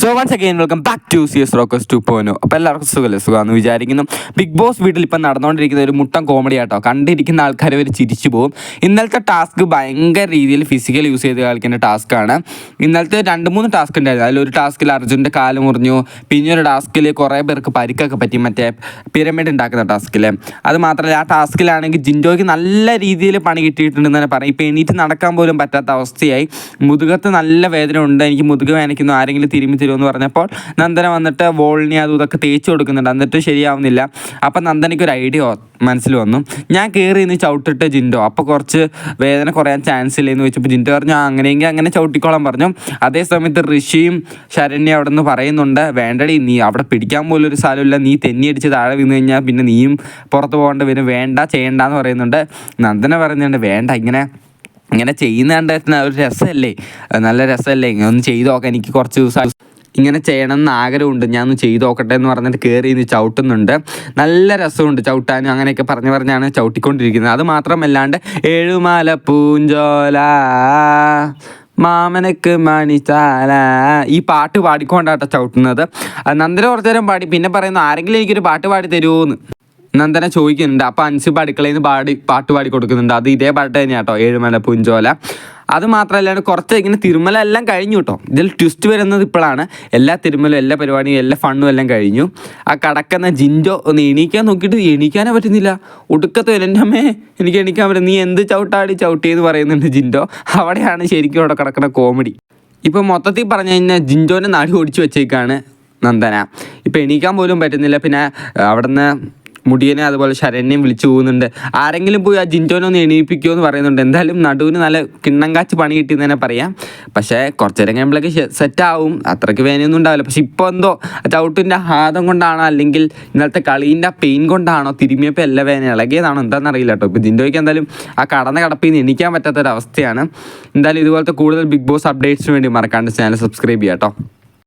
So once again welcome back to C S rocks to പോനോ അപ്പോൾ എല്ലാവർക്കും സുഖമല്ലേ സുഖമാണെന്ന് വിചാരിക്കുന്നു. ബിഗ് ബോസ് വീട്ടിൽ ഇപ്പം നടന്നുകൊണ്ടിരിക്കുന്ന ഒരു മുട്ടം കോമഡി ആട്ടോ. കണ്ടിരിക്കുന്ന ആൾക്കാർ വരെ ചിരിച്ചു പോകും. ഇന്നലത്തെ ടാസ്ക് ഭയങ്കര രീതിയിൽ ഫിസിക്കൽ യൂസ് ചെയ്ത് കളിക്കേണ്ട ടാസ്ക്കാണ് ഇന്നലത്തെ രണ്ട് മൂന്ന് ടാസ്ക് ഉണ്ടായിരുന്നു. അതിലൊരു ടാസ്കിൽ അർജുന്റെ കാൽ മുറിഞ്ഞു. പിന്നെ ഒരു ടാസ്കിൽ കുറേ പേർക്ക് പരിക്കൊക്കെ പറ്റി. മറ്റേ പിരമിഡ് ഉണ്ടാക്കുന്ന ടാസ്കിൽ അത് മാത്രമല്ല ആ ടാസ്കിലാണെങ്കിൽ ജിൻഡോയ്ക്ക് നല്ല രീതിയിൽ പണി കിട്ടിയിട്ടുണ്ടെന്ന് തന്നെ പറയും. ഇപ്പോൾ എണീറ്റ് നടക്കാൻ പോലും പറ്റാത്ത അവസ്ഥയായി. മുതുകത്ത് നല്ല വേദന ഉണ്ട്. എനിക്ക് മുതുക വേനയ്ക്കുന്നു ആരെങ്കിലും തിരുമ്പി തരുമെന്ന് പറഞ്ഞപ്പോൾ നന്ദന വന്നിട്ട് വോളിനി അതും ഇതൊക്കെ തേച്ച് കൊടുക്കുന്നുണ്ട്. എന്നിട്ട് ശരിയാവുന്നില്ല. അപ്പം നന്ദനയ്ക്ക് ഒരു ഐഡിയ മനസ്സിൽ വന്നു. ഞാൻ കയറി ഇന്ന് ചവിട്ടിട്ട് ജിൻഡോ. അപ്പോൾ കുറച്ച് വേദന കുറയാൻ ചാൻസ് ഇല്ലെന്ന് ചോദിച്ചപ്പോൾ ജിൻഡോ പറഞ്ഞു "ആ, അങ്ങനെയെങ്കിൽ അങ്ങനെ ചവിട്ടിക്കോളാൻ പറഞ്ഞു. അതേ സമയത്ത് ഋഷിയും ശരണ്യ അവിടെ നിന്ന് പറയുന്നുണ്ട് വേണ്ടടി നീ അവിടെ പിടിക്കാൻ പോലും ഒരു സ്ഥലമില്ല. നീ തെന്നിയടിച്ച് താഴെ വീണ് കഴിഞ്ഞാൽ പിന്നെ നീയും പുറത്ത് പോകേണ്ട പിന്നെ വേണ്ട ചെയ്യണ്ടെന്ന് പറയുന്നുണ്ട്. നന്ദന പറയുന്നുണ്ട് വേണ്ട ഇങ്ങനെ ഇങ്ങനെ ചെയ്യുന്ന കണ്ടത്തിന് ഒരു രസമല്ലേ? നല്ല രസമല്ലേ? ഇങ്ങനെ ഒന്ന് ചെയ്തു നോക്കാം. എനിക്ക് കുറച്ച് ദിവസം ഇങ്ങനെ ചെയ്യണം എന്ന് ആഗ്രഹമുണ്ട്. ഞാൻ ഒന്ന് ചെയ്ത് നോക്കട്ടെ എന്ന് പറഞ്ഞിട്ട് കയറി ഇന്ന് ചവിട്ടുന്നുണ്ട്. നല്ല രസമുണ്ട് ചവിട്ടാനും. അങ്ങനെയൊക്കെ പറഞ്ഞ് പറഞ്ഞാണ് ചവിട്ടിക്കൊണ്ടിരിക്കുന്നത്. അത് മാത്രമല്ലാണ്ട് ഏഴുമാല പൂഞ്ചോല മാമനക്ക് മണിച്ചാല ഈ പാട്ട് പാടിക്കൊണ്ടാട്ടോ ചവിട്ടുന്നത്. നന്ദന കുറച്ചു നേരം പാടി. പിന്നെ പറയുന്നു ആരെങ്കിലും എനിക്കൊരു പാട്ട് പാടി തരുമോന്ന് നന്ദന ചോദിക്കുന്നുണ്ട്. അപ്പോൾ അൻസിബ് അടുക്കളയിൽ നിന്ന് പാടി പാട്ട് പാടി കൊടുക്കുന്നുണ്ട്. അത് ഇതേ പാട്ട് തന്നെയാട്ടോ. ഏഴുമല പുഞ്ചോല. അത് മാത്രമല്ലാണ്ട് കുറച്ച് ഇങ്ങനെ തിരുമല എല്ലാം കഴിഞ്ഞു കേട്ടോ ഇതിൽ ട്വിസ്റ്റ് വരുന്നത് ഇപ്പോഴാണ് എല്ലാ തിരുമലും എല്ലാ പരിപാടിയും എല്ലാ ഫണ്ണും എല്ലാം കഴിഞ്ഞു. ആ കടക്കുന്ന ജിൻജോ ഒന്ന് എണീക്കാൻ നോക്കിയിട്ട് എണീക്കാനേ പറ്റുന്നില്ല. ഒടുക്കത്തെ എന്റെ അമ്മേ എനിക്ക് എണീക്കാൻ പറ്റും. നീ എന്ത് ചവിട്ടാടി ചവിട്ടി എന്ന് പറയുന്നുണ്ട് ജിൻഡോ. അവിടെയാണ് ശരിക്കും അവിടെ കിടക്കുന്ന കോമഡി ഇപ്പോൾ മൊത്തത്തിൽ പറഞ്ഞു കഴിഞ്ഞാൽ ജിൻജോനെ നാടി ഓടിച്ചു വെച്ചേക്കാണ് നന്ദന. ഇപ്പം എണീക്കാൻ പോലും പറ്റുന്നില്ല. പിന്നെ അവിടുന്ന് മുടിയനെ അതുപോലെ ശരണ്യം വിളിച്ചു പോകുന്നുണ്ട്. ആരെങ്കിലും പോയി ആ ജിന്റോനെ ഒന്ന് എണീപ്പിക്കുമോ എന്ന് പറയുന്നുണ്ട്. എന്തായാലും നടുവിന് നല്ല കിണ്ണം കാച്ച് പണി കിട്ടിയെന്ന് തന്നെ പറയാം. പക്ഷേ കുറച്ച് നേരം കഴിയുമ്പോഴേക്ക് സെറ്റ് ആവും. അത്രയ്ക്ക് വേനയൊന്നും ഉണ്ടാവില്ല. പക്ഷെ ഇപ്പോൾ എന്തോ ചവിട്ടിന്റെ ഹാദം കൊണ്ടാണോ അല്ലെങ്കിൽ ഇന്നലത്തെ കളീന്റെ പെയിൻ കൊണ്ടാണോ തിരുമിയപ്പോൾ എല്ലാ വേന ഇളകിയതാണോ എന്താണെന്ന് അറിയില്ല കേട്ടോ. ഇപ്പോൾ ജിൻഡോയ്ക്ക് എന്തായാലും ആ കടന്ന കടപ്പിൽ നിന്ന് എണീക്കാൻ പറ്റാത്തൊരവസ്ഥയാണ്. എന്തായാലും ഇതുപോലത്തെ കൂടുതൽ ബിഗ് ബോസ് അപ്ഡേറ്റ്സിന് വേണ്ടി മറക്കാണ്ട് ചാനൽ സബ്സ്ക്രൈബ് ചെയ്യാം കേട്ടോ.